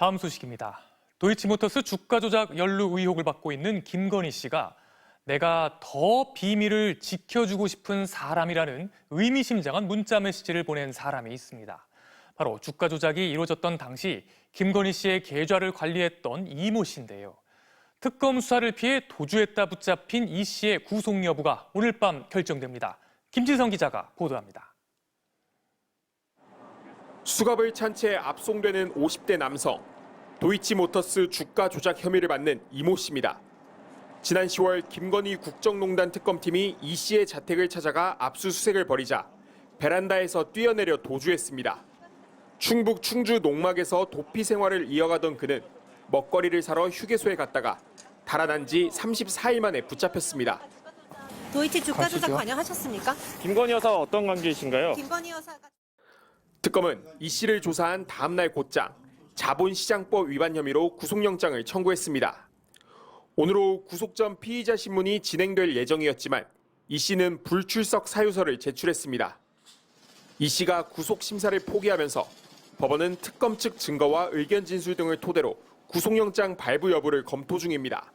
다음 소식입니다. 도이치모터스 주가 조작 연루 의혹을 받고 있는 김건희 씨가 내가 더 비밀을 지켜주고 싶은 사람이라는 의미심장한 문자 메시지를 보낸 사람이 있습니다. 바로 주가 조작이 이루어졌던 당시 김건희 씨의 계좌를 관리했던 이모 씨인데요. 특검 수사를 피해 도주했다 붙잡힌 이 씨의 구속 여부가 오늘 밤 결정됩니다. 김지성 기자가 보도합니다. 수갑을 찬 채 압송되는 50대 남성. 도이치모터스 주가 조작 혐의를 받는 이모 씨입니다. 지난 10월 김건희 국정농단 특검팀이 이 씨의 자택을 찾아가 압수수색을 벌이자 베란다에서 뛰어내려 도주했습니다. 충북 충주 농막에서 도피 생활을 이어가던 그는 먹거리를 사러 휴게소에 갔다가 달아난 지 34일 만에 붙잡혔습니다. 도이치 주가 조작 관여하셨습니까? 김건희 여사와 어떤 관계이신가요? 김건희 여사가 특검은 이 씨를 조사한 다음 날 곧장 자본시장법 위반 혐의로 구속영장을 청구했습니다. 오늘 오후 구속 전 피의자 신문이 진행될 예정이었지만 이 씨는 불출석 사유서를 제출했습니다. 이 씨가 구속 심사를 포기하면서 법원은 특검 측 증거와 의견 진술 등을 토대로 구속영장 발부 여부를 검토 중입니다.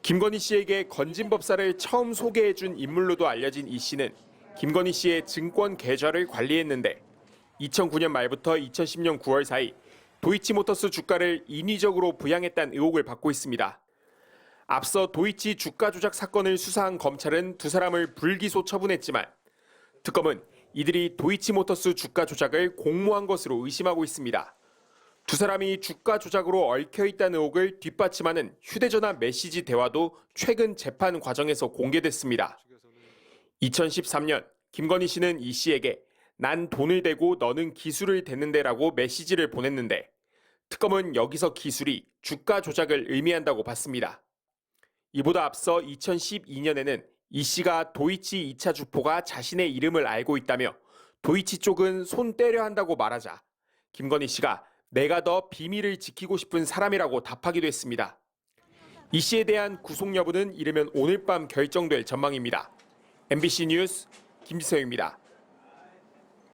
김건희 씨에게 건진법사를 처음 소개해준 인물로도 알려진 이 씨는 김건희 씨의 증권 계좌를 관리했는데 2009년 말부터 2010년 9월 사이 도이치모터스 주가를 인위적으로 부양했다는 의혹을 받고 있습니다. 앞서 도이치 주가 조작 사건을 수사한 검찰은 두 사람을 불기소 처분했지만 특검은 이들이 도이치모터스 주가 조작을 공모한 것으로 의심하고 있습니다. 두 사람이 주가 조작으로 얽혀 있다는 의혹을 뒷받침하는 휴대전화 메시지 대화도 최근 재판 과정에서 공개됐습니다. 2013년 김건희 씨는 이 씨에게 난 돈을 대고 너는 기술을 대는데라고 메시지를 보냈는데 특검은 여기서 기술이 주가 조작을 의미한다고 봤습니다. 이보다 앞서 2012년에는 이 씨가 도이치 2차 주포가 자신의 이름을 알고 있다며 도이치 쪽은 손 떼려 한다고 말하자 김건희 씨가 내가 더 비밀을 지키고 싶은 사람이라고 답하기도 했습니다. 이 씨에 대한 구속 여부는 이르면 오늘 밤 결정될 전망입니다. MBC 뉴스 김지성입니다.